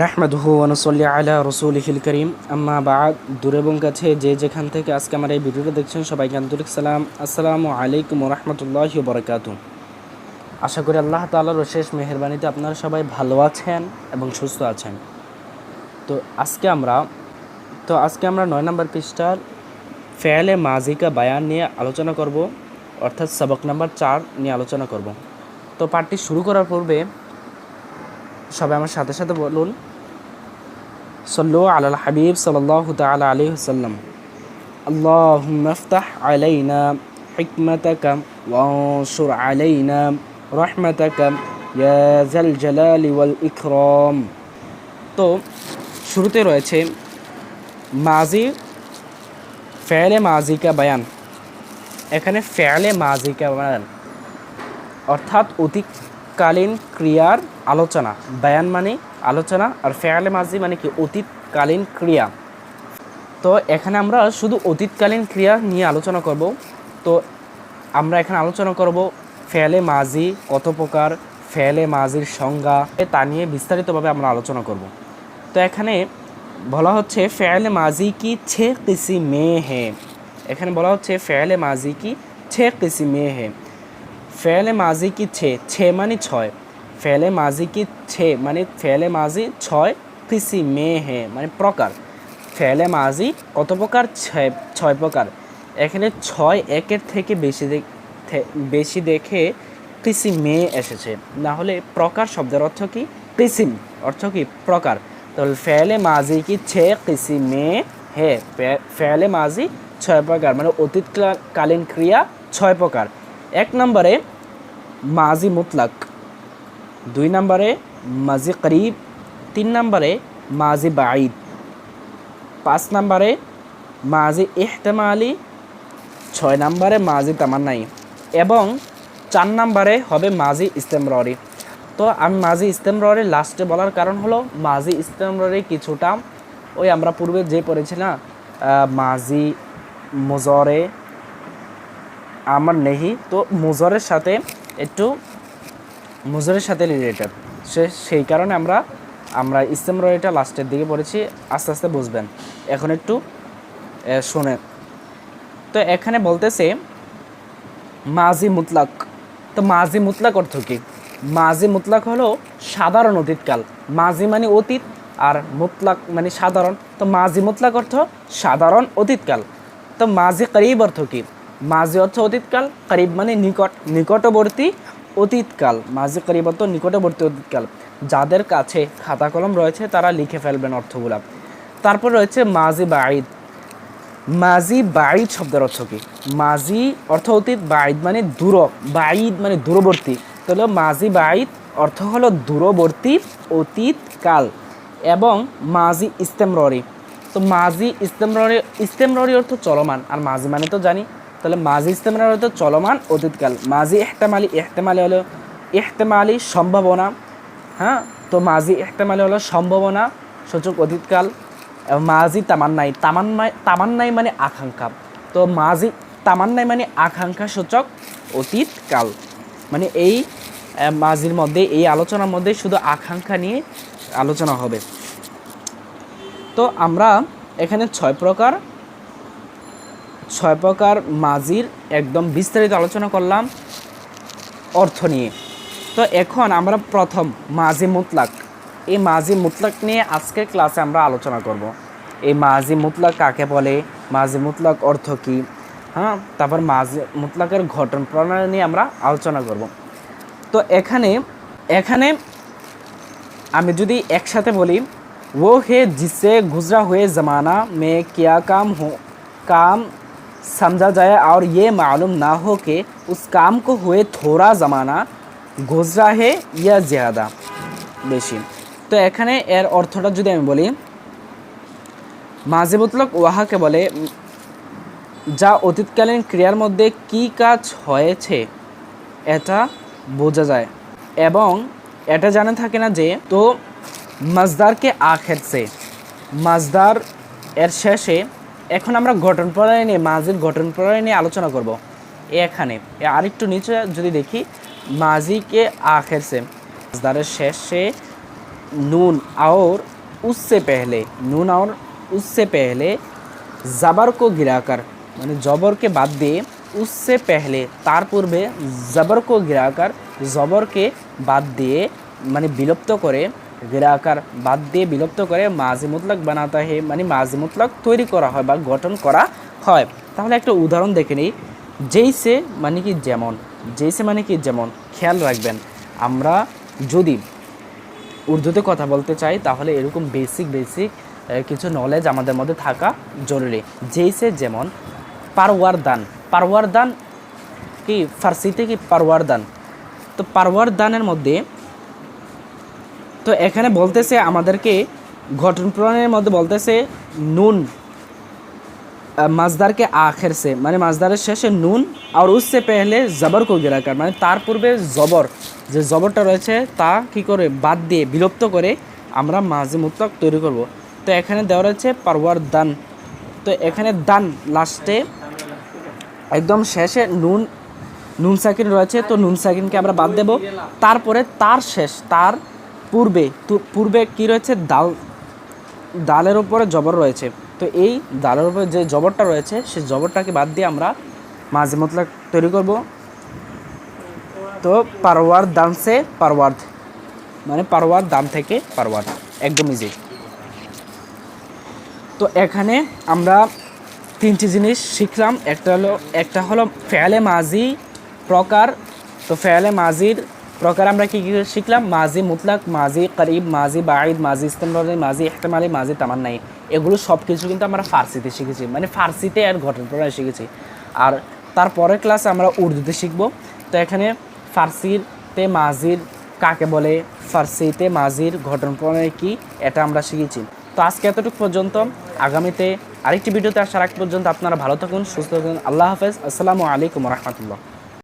নাহমাদুহু ওয়ানুসল্লি আলা রসুলহিল করিম। আম্মা বাদ, দূর এবং কাছে, যে যেখান থেকে আজকে আমার এই ভিডিওটা দেখছেন, সবাইকে আন্তরিক সালাম। আসসালামু আলাইকুম রহমতুল্লাহি বরকাত আশা করি আল্লাহ তাআলার শেষ মেহরবানিতে আপনারা সবাই ভালো আছেন এবং সুস্থ আছেন। তো আজকে আমরা, তো আজকে আমরা নয় নম্বর পৃষ্ঠার ফেলে মাজিকা বায়ান নিয়ে আলোচনা করব, অর্থাৎ সবক নাম্বার চার নিয়ে আলোচনা করব। তো পাঠটি শুরু করার পূর্বে সবাই আমার সাথে সাথে বলুন সল্লু আলাল হাবিব সাল্লাহ তালা আলী সাল্লাম اللهم افتح علينا حكمتك وانشر علينا رحمتك يا ذا الجلال والإكرام তো শুরুতে রয়েছে মাজি ফেলে মাজি কা বায়ান এখানে ফেলে মাজি কা বায়ান অর্থাৎ অতীতকালীন ক্রিয়ার আলোচনা, বায়ান মানে আলোচনা আর ফেয়ালে মাঝি মানে কি অতীতকালীন ক্রিয়া। তো এখানে আমরা শুধু অতীতকালীন ক্রিয়া নিয়ে আলোচনা করব। তো আমরা এখানে আলোচনা করব ফেয়ালে মাঝি কত প্রকার ফেয়ালে মাঝির সংজ্ঞা, তা নিয়ে বিস্তারিতভাবে আমরা আলোচনা করব। তো এখানে বলা হচ্ছে ফেয়ালে মাঝি কি ছে কিসি মে হে। এখানে বলা হচ্ছে ফেয়ালে মাঝি কি ছে কিসি মে হে। ফেলে মাজি কি ছে ছে মানে ছয়। ফেলে মাজি কি ছে মানে ফেলে মাজি ছয় কিসি মে হে মানে প্রকার। ফেলে মাজি কত প্রকার? ছয় প্রকার। এখানে ছয় একের থেকে বেশি বেশি দেখে কৃষি মে এসেছে। না হলে প্রকার শব্দের অর্থ কি? কৃষিম অর্থ কি? প্রকার। তাহলে ফেলে মাজি কি ছে কৃষি মে হে ফেলে মাজি ছয় প্রকার মানে অতীতকালীন ক্রিয়া ছয় প্রকার। এক নম্বরে মাজি মুতলাক, দুই নম্বরে মাজি করিব, তিন নম্বরে মাজি বাঈদ, পাঁচ নম্বরে মাজি ইহতেমালি, ছয় নম্বরে মাজি তামান্নাই এবং চার নম্বরে হবে মাজি ইস্তেমররি। তো আমি মাজি ইস্তেমররি লাস্টে বলার কারণ হলো মাজি ইস্তেমররি কিছুটা, ওই আমরা পূর্বে যে পড়েছি না মাজি মুজরে আমার নেহি, তো মুজরের সাথে একটু মুজরের সাথে রিলেটেড সে, সেই কারণে আমরা আমরা ইস্তেমররিটা লাস্টের দিকে পড়েছি, আস্তে আস্তে বুঝবেন। এখন একটু শোনেন। তো এখানে বলতেছে, মাজি মুতলাক। তো মাজি মুতলাক অর্থ কি? মাজি মুতলাক হলো সাধারণ অতীতকাল। মাজি মানে অতীত আর মুতলাক মানে সাধারণ। তো মাজি মুতলাক অর্থ সাধারণ অতীতকাল। তো মাজি করিব অর্থ কি? মাজি অর্থ অতীতকাল, করিব মানে নিকট, নিকটবর্তী অতীতকাল। মাঝে করিব অর্থ নিকটবর্তী অতীতকাল। যাদের কাছে খাতা কলম রয়েছে, তারা লিখে ফেলবেন অর্থগুলা। তারপর রয়েছে মাজি বাঈদ। মাজি বাঈদ শব্দের অর্থ কি? মাজি অর্থ অতীত, বাঈদ মানে দূর, বাঈদ মানে দূরবর্তী। তাহলে মাজি বাঈদ অর্থ হলো দূরবর্তী অতীতকাল এবং মাজি ইস্তেমররি। তো মাজি ইস্তেমররি ইস্তেমররি অর্থ চলমান। আর মাজি মানে তো জানি তাহলে মাজি ইস্তেমররি অর্থ চলমান অতীতকাল। মাজি এহতেমালি এহতেমালি হলো এহতেমালি সম্ভাবনা হ্যাঁ? তো মাজি এহতেমালি হলো সম্ভাবনা, সূচক অতীতকাল মাজি তামান্নাই। তামান্নাই তামান্নাই মানে আকাঙ্ক্ষা। তো মাজি তামান্নাই মানে আকাঙ্ক্ষা সূচক অতীতকাল। মানে এই মাজির মধ্যে, এই আলোচনার মধ্যে শুধু আকাঙ্ক্ষা নিয়ে আলোচনা হবে। তো আমরা এখানে ছয় প্রকার ছয় প্রকার মাজির একদম বিস্তারিত আলোচনা করলাম অর্থ নিয়ে তো এখন আমরা প্রথম মাজি মুতলাক এই মাজি মুতলাক নিয়ে আজকের ক্লাসে আমরা আলোচনা করব এই মাজি মুতলাক কাকে বলে মাজি মুতলাক অর্থ কী হ্যাঁ তারপর মাজি মুতলাকের ঘটন প্রণালী নিয়ে আমরা আলোচনা করব তো এখানে এখানে আমি যদি একসাথে বলি वो है जिससे गुजरा हुए ज़माना में क्या काम हो काम समझा जाए और ये मालूम ना हो कि उस काम को हुए थोड़ा ज़माना गुजरा है या ज़्यादा বেশি তো এখানে এর অর্থটা যদি আমি বলি মাঝে মতলক ওয়াহাকে বলে উম, যা অতীতকালীন ক্রিয়ার মধ্যে কি কাজ হয়েছে এটা বোঝা যায় এবং এটা জানা থাকে না যে তো মাজদারকে আখের সে মাজদার এর শেষে এখন আমরা গঠন প্রণালী নিয়ে মাজির গঠন প্রণালী নিয়ে আলোচনা করব এখানে এ আরেকটু নিচে যদি দেখি মাজিকে আখের সে মাজদারের শেষে नून और उससे पहले नून और उससे पहले जबर को गिराकर মানে জবরকে বাদ দিয়ে উসসে পেহলে তার পূর্বে জবরকে গিরাকার জবরকে বাদ দিয়ে মানে বিলুপ্ত করে গিরাকার বাদ দিয়ে বিলুপ্ত করে মাঝি মুতলক বানাতে হয় মানে মাঝি মুতলক তৈরি করা হয় বা গঠন করা হয়। তাহলে একটা উদাহরণ দেখে নিই। যেইসে মানে কি যেমন, যেইসে মানে কি যেমন, খেয়াল রাখবেন। আমরা যদি উর্দুতে কথা বলতে চাই, তাহলে এরকম বেসিক বেসিক কিছু নলেজ আমাদের মধ্যে থাকা জরুরি। যেইসে যেমন পারওয়ার দান পারওয়ার দান কি, ফার্সিতে কি পারওয়ার দান তো পারওয়ার দানের মধ্যে তো এখানে বলতেছে আমাদেরকে, ঘটন প্রণয়ের মধ্যে বলতেছে, নুন মাজদারকে আখের সে মানে মাজদারের শেষে নুন আর উসে পেহলে জবর কো গিরাকার মানে তার পূর্বে জবর। যে জবরটা রয়েছে, তা কি করে? বাদ দিয়ে বিলুপ্ত করে আমরা মাঝে মুতলাক তৈরি করব। তো এখানে দেওয়া রয়েছে পারওয়ার দান। তো এখানে দান লাস্টে, একদম শেষে নুন নুন সাকিন রয়েছে, তো নুন সাকিনকে আমরা বাদ দেব। তারপরে তার শেষ, তার পূর্বে পূর্বে কি রয়েছে? দাল ডালের উপরে জবর রয়েছে। তো এই ডালের উপরে যে জবরটা রয়েছে, সেই জবরটাকে বাদ দিয়ে আমরা মাঝে মতলক তৈরি করব। তো পারওয়ার দাম সে পারওয়ার্দ মানে পারওয়ার দাম থেকে পারওয়ার একদম ইজি তো এখানে আমরা তিনটি জিনিস শিখলাম। একটা হলো একটা হলো ফেয়ালে মাজি প্রকার। তো ফেয়ালে মাজির প্রকার আমরা কী কী শিখলাম? মাজি মুতলাক মাজি করিব মাজি বাঈদ মাজি ইস্তেমালি মাজি ইহতেমালি মাজি তামান্নাই। এগুলো সব কিছু কিন্তু আমরা ফার্সিতে শিখেছি। মানে ফার্সিতে আর ঘটন প্রণয় শিখেছি। আর তারপরের ক্লাসে আমরা উর্দুতে শিখব। তো এখানে ফার্সিতে মাজির কাকে বলে? ফার্সিতে মাজির ঘটন প্রণয় কী? এটা আমরা শিখেছি। তো আজকে এতটুকু পর্যন্ত। আগামীতে আরেকটি ভিডিওতে আসার আগ পর্যন্ত আপনারা ভালো থাকুন, সুস্থ থাকুন। আল্লাহ হাফেজ। আসসালামু আলাইকুম রহমতুল্লাহ।